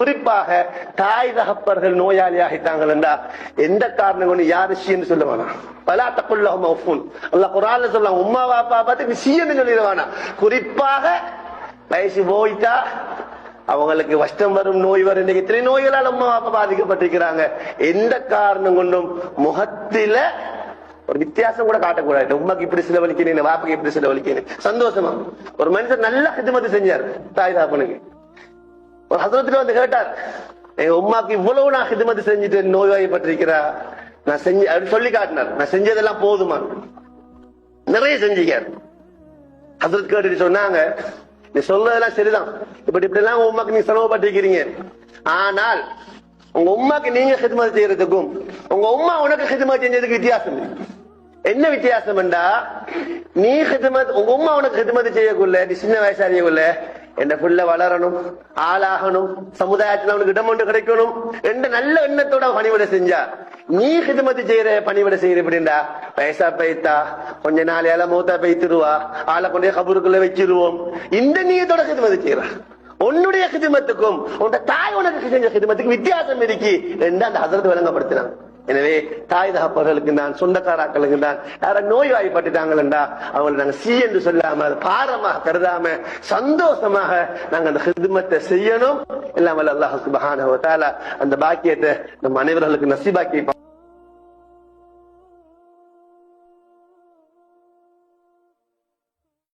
குறிப்பாக தாய் தகப்பர்கள் நோயாளியாகிட்டாங்கள் என்றா எந்த காரணம் கொண்டு யாரு சீன்னு சொல்லுவானா பலா தக்குள்ள அல்ல குரால சொல்லலாம் உம்மா பாப்பா பார்த்து சீன்னு சொல்லிட குறிப்பாக வயசு போயிட்டா அவங்களுக்கு கஷ்டம் வரும் நோய் வரும். இன்னைக்கு இத்தனை நோய்களால் அம்மா அப்பா பாதிக்கப்பட்டிருக்கிறாங்க. எந்த காரணம் கொண்டும் முகத்தில ஒரு வித்தியாசம் கூட காட்டக்கூடாது. உமாக்கு இப்படி சில வலிக்கணும் வாப்புக்கு இப்படி சில வலிக்கணும் சந்தோஷமா? ஒரு மனுஷன் நல்ல ஹிதமத்து செஞ்சார் தாய் தாப்பனுக்கு ஒரு ஹசரத்துல வந்து கேட்டார் எங்க உமாக்கு இவ்வளவு நான் ஹிதமதி செஞ்சுட்டு நோய்வாய்ப்பட்டிருக்கிறா நான் செஞ்சு அப்படி சொல்லி காட்டினார் நான் செஞ்சதெல்லாம் போதுமா? நிறைய செஞ்சுக்கார் ஹசரத் கேட்டுட்டு சொன்னாங்க நீ சொல்றதெல்லாம் சரிதான் இப்படி இப்படி எல்லாம் உமாக்கு நீங்க சிரமப்பட்டிருக்கிறீங்க. ஆனால் உங்க உமாக்கு நீங்க ஹிதமதி செய்யறதுக்கும் உங்க உமா உனக்கு ஹிதமதி செஞ்சதுக்கு வித்தியாசம் என்ன வித்தியாசம் நீ ஹிதமத் உங்க உமா உனக்கு ஹிதமதி செய்யக்குள்ள நீ சின்ன வயசாரியக்குள்ள என்ன புள்ள வளரணும் ஆளாகணும் சமுதாயத்துல அவனுக்கு இடம் ஒன்று கிடைக்கணும் என்ற நல்ல எண்ணத்தோட பணிவிட செஞ்சா நீ ஹிதமத்து செய்யற பணிவிட செய்யற எப்படின்டா வயசா பைத்தா கொஞ்ச நாள் ஏழை மூத்தா பைத்துருவா ஆளை கொண்டே கபூருக்குள்ள வச்சிருவோம் இந்த நீயத்தோட ஹிதமத்து செய்யறா உன்னுடைய ஹிதமத்துக்கும் உன்னோட தாய் உனக்கு செஞ்ச ஹிதமத்துக்கும் வித்தியாசம் இருக்கு என்று அந்த ஹசரத் விளங்கப்படுத்தினான் எனவே தாய் தகப்பர்களுக்கு தான் சொந்தக்காராக்களுக்கு தான் யார நோய் வாய்ப்பட்டுட்டாங்களா அவங்களை நாங்க சி என்று சொல்லாம பாரமாக கருதாம சந்தோஷமாக நாங்க அந்த ஹிருமத்தை செய்யணும். இல்லாமல் அல்லாஹ் சுபஹானஹு அந்த பாக்கியத்தை நம் அனைவர்களுக்கு நசிபாக்கி